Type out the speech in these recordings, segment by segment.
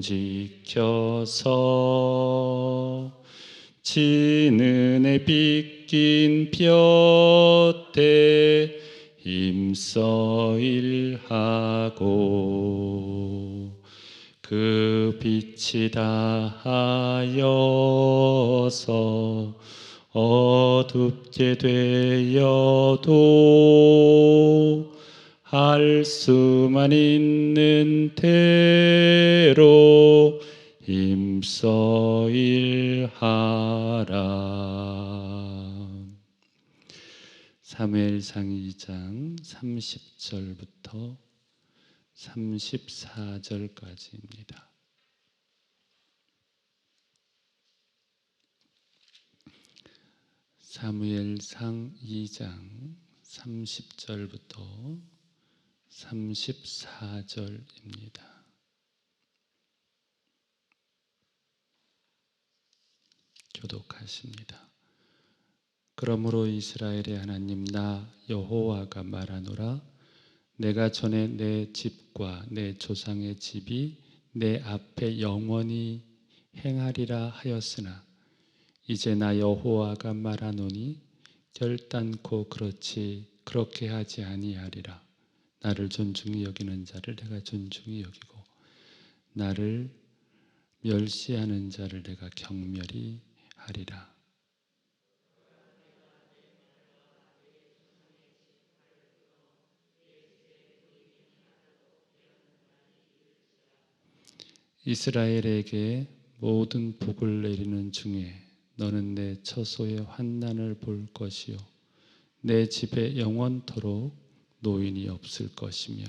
지켜서 지는에 빗긴 볕에 힘써 일하고 그 빛이 다하여서 어둡게 되어도 할 수만 있는 대로 힘써 일하라. 사무엘상 2장 30절부터 34절까지입니다. 사무엘상 2장 30절부터 34절입니다. 교독하십니다. 그러므로 이스라엘의 하나님 나 여호와가 말하노라 내가 전에 내 집과 내 조상의 집이 내 앞에 영원히 행하리라 하였으나 이제 나 여호와가 말하노니 결단코 그렇지 그렇게 하지 아니하리라 나를 존중히 여기는 자를 내가 존중히 여기고 나를 멸시하는 자를 내가 경멸히 하리라. 이스라엘에게 모든 복을 내리는 중에 너는 내 처소의 환난을 볼 것이요. 내 집에 영원토록 노인이 없을 것이며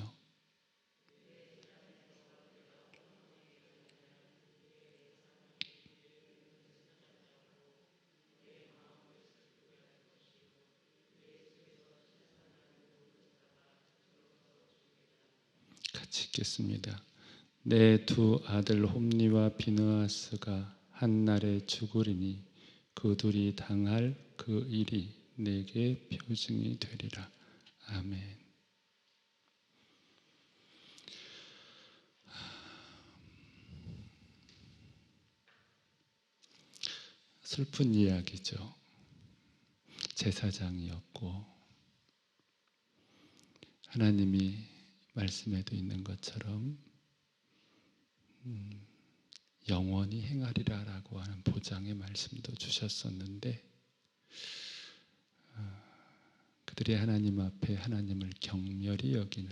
같이 읽겠습니다. 내 두 아들 홈리와 비느하스가 한 날에 죽으리니 그 둘이 당할 그 일이 내게 표징이 되리라. 아멘. 슬픈 이야기죠. 제사장이었고 하나님이 말씀에도 있는 것처럼 음, 영원히 행하리라라고 하는 보장의 말씀도 주셨었는데 어, 그들이 하나님 앞에 하나님을 경멸히 여기는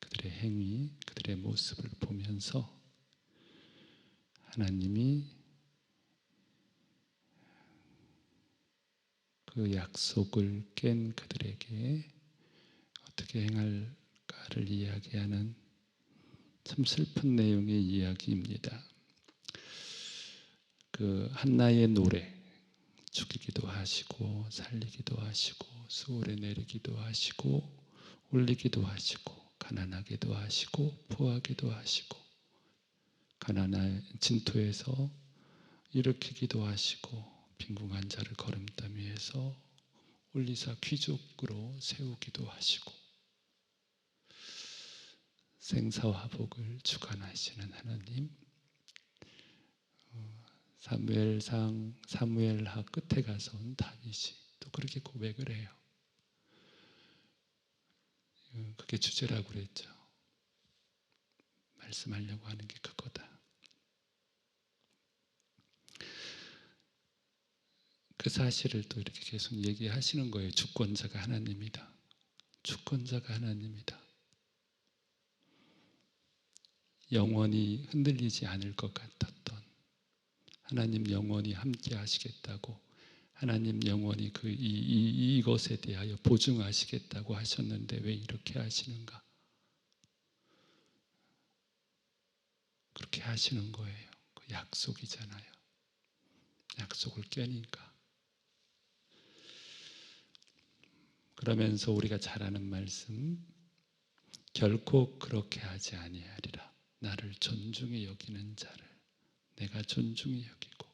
그들의 행위, 그들의 모습을 보면서 하나님이 그 약속을 깬 그들에게 어떻게 행할까를 이야기하는 참 슬픈 내용의 이야기입니다. 그 한나의 노래 죽이기도 하시고 살리기도 하시고 수월에 내리기도 하시고 올리기도 하시고 가난하게도 하시고 부하게도 하시고 가난한 진토에서 일으키기도 하시고 빈궁한 자를 걸음담 위에서 올리사 귀족으로 세우기도 하시고 생사화복을 주관하시는 하나님 어, 사무엘상 사무엘하 끝에 가서 온 다윗이 또 그렇게 고백을 해요. 어, 그게 주제라고 그랬죠. 말씀하려고 하는 게 그거다. 그 사실을 또 이렇게 계속 얘기하시는 거예요. 주권자가 하나님이다. 주권자가 하나님이다. 영원히 흔들리지 않을 것 같았던 하나님 영원히 함께 하시겠다고 하나님 영원히 그 이, 이, 이것에 대하여 보증하시겠다고 하셨는데 왜 이렇게 하시는가? 그렇게 하시는 거예요. 그 약속이잖아요. 약속을 깨니까. 그러면서 우리가 잘 아는 말씀 결코 그렇게 하지 아니하리라. 나를 존중히 여기는 자를 내가 존중히 여기고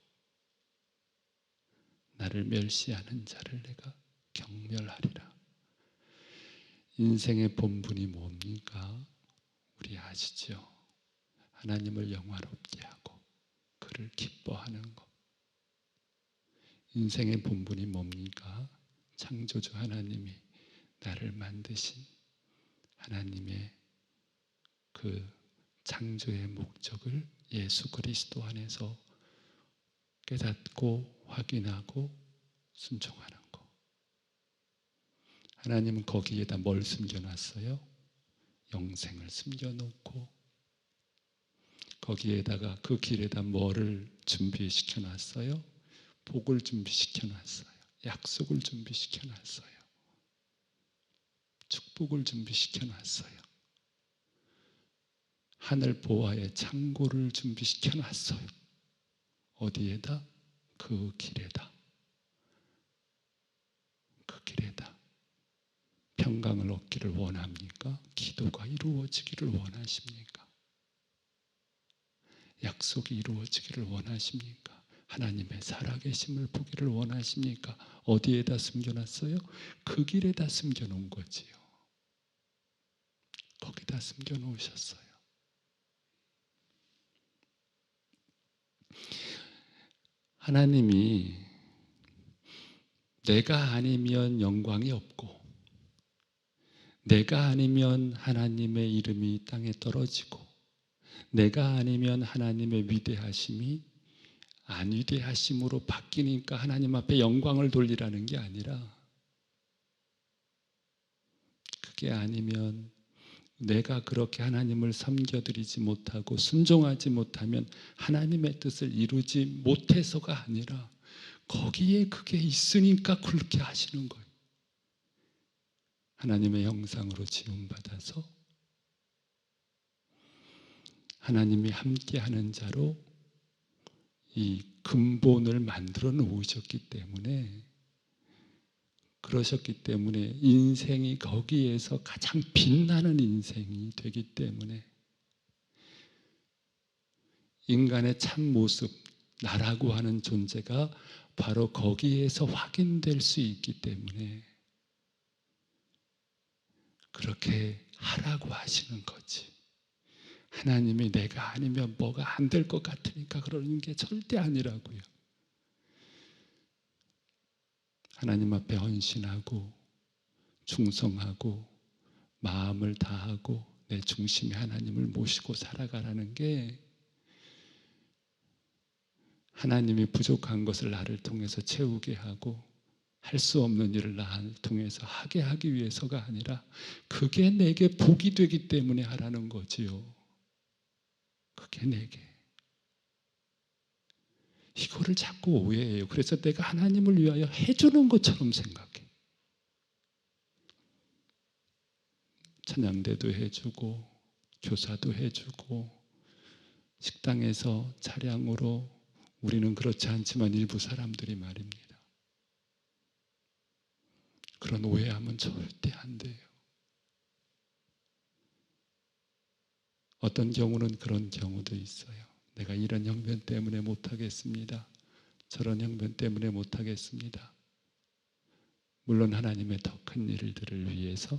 나를 멸시하는 자를 내가 경멸하리라. 인생의 본분이 뭡니까? 우리 아시죠? 하나님을 영화롭게 하고 그를 기뻐하는 것. 인생의 본분이 뭡니까? 창조주 하나님이 나를 만드신 하나님의 그 창조의 목적을 예수 그리스도 안에서 깨닫고 확인하고 순종하는 것. 하나님은 거기에다 뭘 숨겨놨어요? 영생을 숨겨놓고 거기에다가 그 길에다 뭐를 준비시켜 놨어요? 복을 준비시켜 놨어요. 약속을 준비시켜 놨어요. 축복을 준비시켜 놨어요. 하늘 보화의 창고를 준비시켜 놨어요. 어디에다? 그 길에다. 그 길에다. 평강을 얻기를 원합니까? 기도가 이루어지기를 원하십니까? 약속이 이루어지기를 원하십니까? 하나님의 살아계심을 보기를 원하십니까? 어디에다 숨겨놨어요? 그 길에다 숨겨놓은 거지요. 거기다 숨겨놓으셨어요. 하나님이 내가 아니면 영광이 없고 내가 아니면 하나님의 이름이 땅에 떨어지고 내가 아니면 하나님의 위대하심이 안 위대하심으로 바뀌니까 하나님 앞에 영광을 돌리라는 게 아니라 그게 아니면 내가 그렇게 하나님을 섬겨드리지 못하고 순종하지 못하면 하나님의 뜻을 이루지 못해서가 아니라 거기에 그게 있으니까 그렇게 하시는 거예요. 하나님의 형상으로 지음받아서 하나님이 함께하는 자로 이 근본을 만들어 놓으셨기 때문에 그러셨기 때문에 인생이 거기에서 가장 빛나는 인생이 되기 때문에 인간의 참 모습, 나라고 하는 존재가 바로 거기에서 확인될 수 있기 때문에 그렇게 하라고 하시는 거지. 하나님이 내가 아니면 뭐가 안 될 것 같으니까 그러는 게 절대 아니라고요. 하나님 앞에 헌신하고 충성하고 마음을 다하고 내 중심에 하나님을 모시고 살아가라는 게 하나님이 부족한 것을 나를 통해서 채우게 하고 할 수 없는 일을 나를 통해서 하게 하기 위해서가 아니라 그게 내게 복이 되기 때문에 하라는 거지요. 그게 내게. 이거를 자꾸 오해해요. 그래서 내가 하나님을 위하여 해주는 것처럼 생각해. 찬양대도 해주고, 교사도 해주고, 식당에서 차량으로 우리는 그렇지 않지만 일부 사람들이 말입니다. 그런 오해하면 절대 안 돼요. 어떤 경우는 그런 경우도 있어요. 내가 이런 형편 때문에 못하겠습니다. 저런 형편 때문에 못하겠습니다. 물론 하나님의 더 큰 일들을 위해서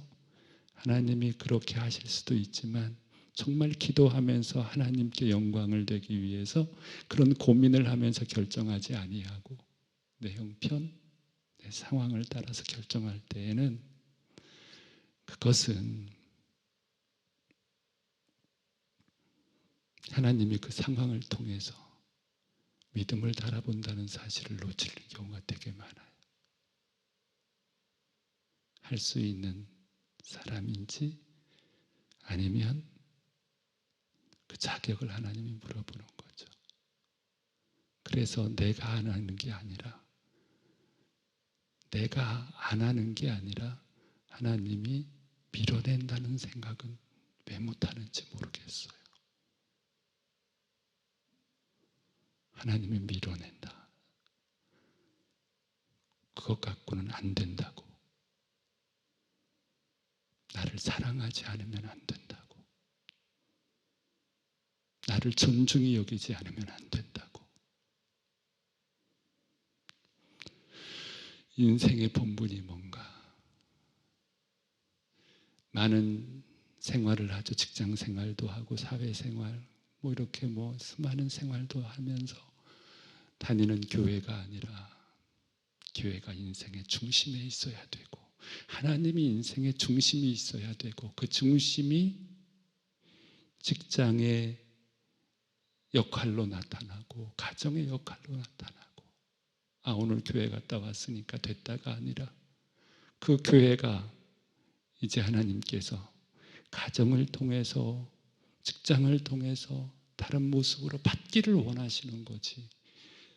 하나님이 그렇게 하실 수도 있지만 정말 기도하면서 하나님께 영광을 되기 위해서 그런 고민을 하면서 결정하지 아니하고 내 형편, 내 상황을 따라서 결정할 때에는 그것은 하나님이 그 상황을 통해서 믿음을 달아본다는 사실을 놓치는 경우가 되게 많아요. 할 수 있는 사람인지 아니면 그 자격을 하나님이 물어보는 거죠. 그래서 내가 안 하는 게 아니라 내가 안 하는 게 아니라 하나님이 밀어낸다는 생각은 왜 못하는지 모르겠어요. 하나님이 밀어낸다. 그것 갖고는 안 된다고. 나를 사랑하지 않으면 안 된다고. 나를 존중히 여기지 않으면 안 된다고. 인생의 본분이 뭔가? 많은 생활을 하죠. 직장 생활도 하고 사회 생활, 뭐 이렇게 뭐 수많은 생활도 하면서 다니는 교회가 아니라 교회가 인생의 중심에 있어야 되고 하나님이 인생의 중심이 있어야 되고 그 중심이 직장의 역할로 나타나고 가정의 역할로 나타나고 아 오늘 교회 갔다 왔으니까 됐다가 아니라 그 교회가 이제 하나님께서 가정을 통해서 직장을 통해서 다른 모습으로 받기를 원하시는 거지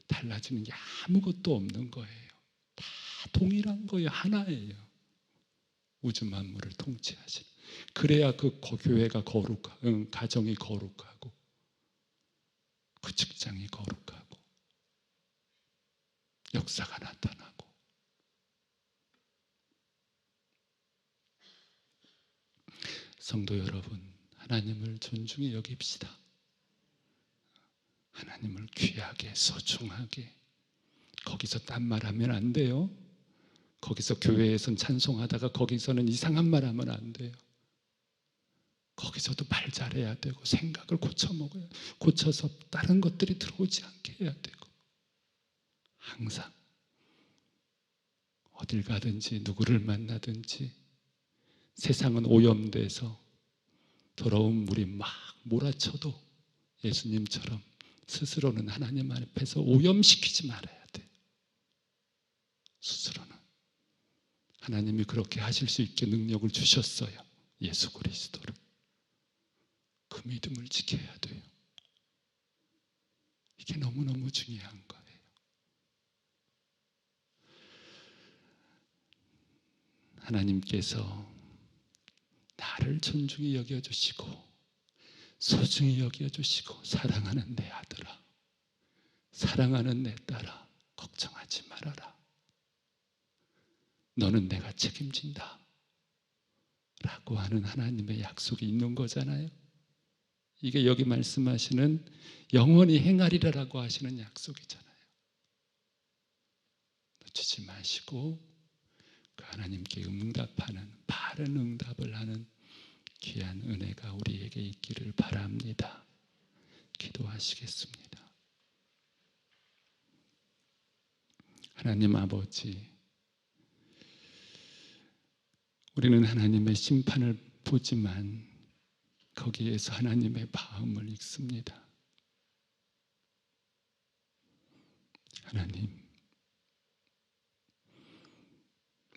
달라지는 게 아무것도 없는 거예요. 다 동일한 거예요. 하나예요. 우주 만물을 통치하시는. 그래야 그 교회가 거룩하, 응, 가정이 거룩하고 그 직장이 거룩하고 역사가 나타나고 성도 여러분 하나님을 존중히 여깁시다. 하나님을 귀하게 소중하게 거기서 딴 말 하면 안 돼요. 거기서 교회에선 찬송하다가 거기서는 이상한 말 하면 안 돼요. 거기서도 말 잘해야 되고 생각을 고쳐 먹어야 고쳐서 다른 것들이 들어오지 않게 해야 되고 항상 어딜 가든지 누구를 만나든지 세상은 오염돼서 더러운 물이 막 몰아쳐도 예수님처럼 스스로는 하나님 앞에서 오염시키지 말아야 돼. 스스로는 하나님이 그렇게 하실 수 있게 능력을 주셨어요. 예수 그리스도를. 그 믿음을 지켜야 돼요. 이게 너무너무 중요한 거예요. 하나님께서 나를 존중히 여겨주시고 소중히 여겨주시고 사랑하는 내 아들아 사랑하는 내 딸아 걱정하지 말아라. 너는 내가 책임진다. 라고 하는 하나님의 약속이 있는 거잖아요. 이게 여기 말씀하시는 영원히 행하리라라고 하시는 약속이잖아요. 놓치지 마시고 그 하나님께 응답하는 바른 응답을 하는 귀한 은혜가 우리에게 있기를 바랍니다. 기도하시겠습니다. 하나님 아버지, 우리는 하나님의 심판을 보지만 거기에서 하나님의 마음을 읽습니다. 하나님,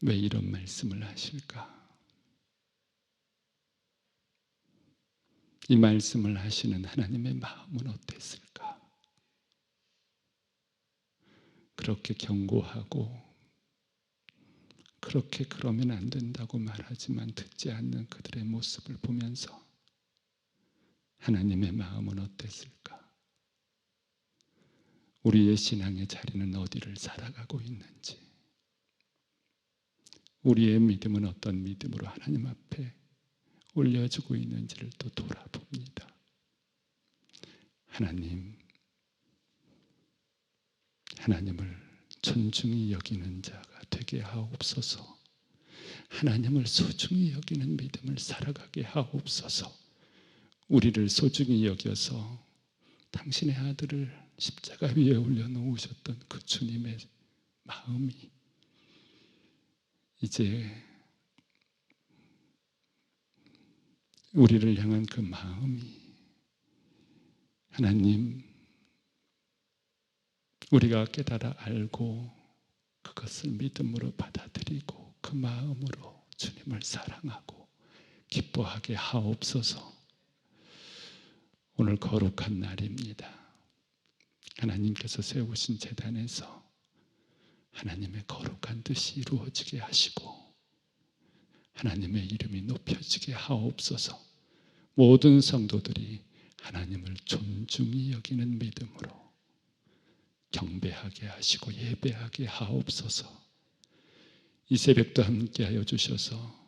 왜 이런 말씀을 하실까? 이 말씀을 하시는 하나님의 마음은 어땠을까? 그렇게 경고하고 그렇게 그러면 안 된다고 말하지만 듣지 않는 그들의 모습을 보면서 하나님의 마음은 어땠을까? 우리의 신앙의 자리는 어디를 살아가고 있는지, 우리의 믿음은 어떤 믿음으로 하나님 앞에 올려주고 있는지를 또 돌아봅니다. 하나님, 하나님을 존중히 여기는 자가 되게 하옵소서. 하나님을 소중히 여기는 믿음을 살아가게 하옵소서. 우리를 소중히 여겨서 당신의 아들을 십자가 위에 올려놓으셨던 그 주님의 마음이 이제 우리를 향한 그 마음이 하나님 우리가 깨달아 알고 그것을 믿음으로 받아들이고 그 마음으로 주님을 사랑하고 기뻐하게 하옵소서. 오늘 거룩한 날입니다. 하나님께서 세우신 재단에서 하나님의 거룩한 뜻이 이루어지게 하시고 하나님의 이름이 높여지게 하옵소서. 모든 성도들이 하나님을 존중히 여기는 믿음으로 경배하게 하시고 예배하게 하옵소서. 이 새벽도 함께하여 주셔서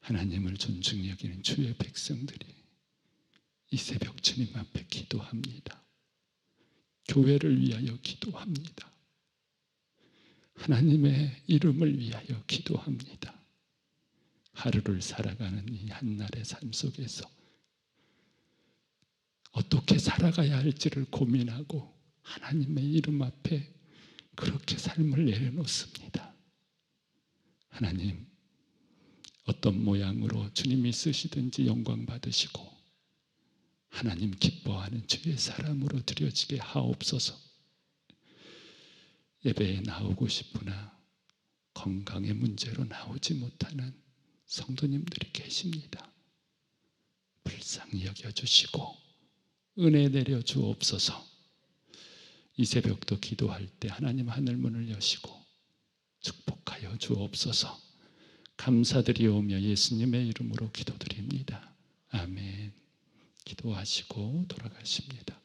하나님을 존중히 여기는 주의 백성들이 이 새벽 주님 앞에 기도합니다. 교회를 위하여 기도합니다. 하나님의 이름을 위하여 기도합니다. 하루를 살아가는 이 한날의 삶 속에서 어떻게 살아가야 할지를 고민하고 하나님의 이름 앞에 그렇게 삶을 내려놓습니다. 하나님, 어떤 모양으로 주님이 쓰시든지 영광 받으시고 하나님 기뻐하는 주의 사람으로 드려지게 하옵소서. 예배에 나오고 싶으나 건강의 문제로 나오지 못하는 성도님들이 계십니다. 불쌍히 여겨주시고 은혜 내려 주옵소서. 이 새벽도 기도할 때 하나님 하늘 문을 여시고 축복하여 주옵소서. 감사드리오며 예수님의 이름으로 기도드립니다. 아멘. 기도하시고 돌아가십니다.